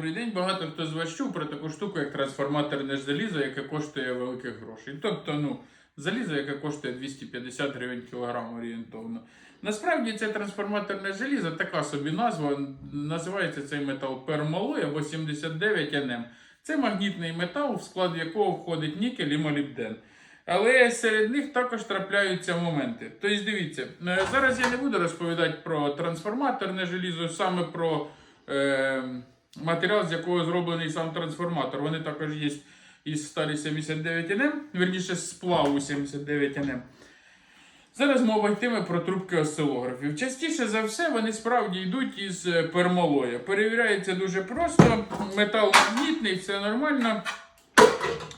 Добрий день, багато хто з вас чув про таку штуку, як трансформаторне залізо, яке коштує великих грошей. Тобто, ну, залізо, яке коштує 250 гривень кілограм орієнтовно. Насправді це трансформаторне залізо, така собі назва. Називається цей метал пермалой або 79 НМ. Це магнітний метал, в склад якого входить нікель і молібден. Але серед них також трапляються моменти. Тобто, дивіться, е, зараз я не буду розповідати про трансформаторне желізо, саме про е, матеріал, з якого зроблений сам трансформатор. Вони також є із сталі 79 НМ, верніше з сплаву 79 НМ. Зараз мова йтиме про трубки осцилографів. Частіше за все вони справді йдуть із е, пермалоя. Перевіряється дуже просто, метал магнітний, все нормально.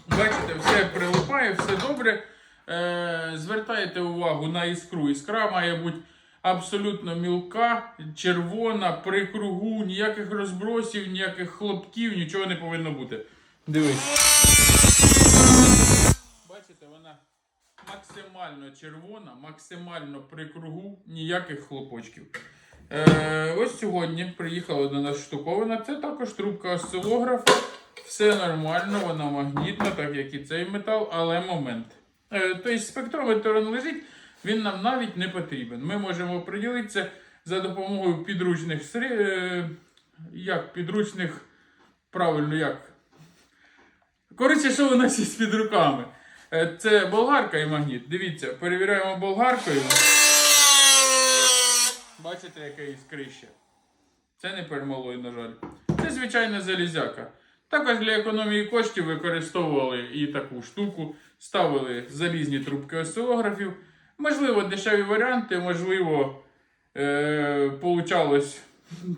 Бачите, все прилипає, все добре. Е, звертаєте увагу на іскру. Іскра має бути абсолютно мілка, червона, при кругу, ніяких розбросів, ніяких хлопків, нічого не повинно бути. Дивись. Бачите, вона максимально червона, максимально при кругу, ніяких хлопочків. Е, ось сьогодні приїхала до нас штуковина. Це також трубка осцилографа. Все нормально, вона магнітна, так як і цей метал, але момент. Е, тобто спектрометр лежить, він нам навіть не потрібен. Ми можемо приділитися за допомогою підручних е, як підручних, правильно як. Коротше, що у нас є під руками? Е, Це болгарка і магніт. Дивіться, перевіряємо болгаркою. Бачите, яке іскрище? Це не пермалой, на жаль. Це звичайна залізяка. Також для економії коштів використовували і таку штуку, ставили залізні трубки осцилографів. Можливо, дешеві варіанти, можливо, е, получалось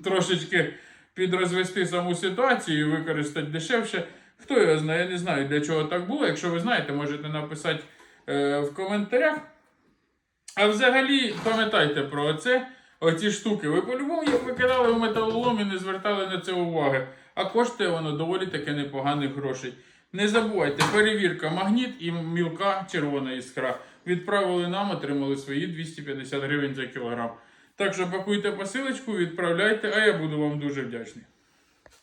трошечки підрозвести саму ситуацію і використати дешевше. Хто його знає, я не знаю, для чого так було. Якщо ви знаєте, можете написати е, в коментарях. А взагалі, пам'ятайте про це, оці штуки. Ви по-любому їх викидали в металолом і не звертали на це уваги. А коштує воно доволі таки непоганих грошей. Не забувайте, перевірка магніт і мілка червона іскра. Відправили нам, отримали свої 250 гривень за кілограм. Так що пакуйте посилочку, відправляйте, а я буду вам дуже вдячний.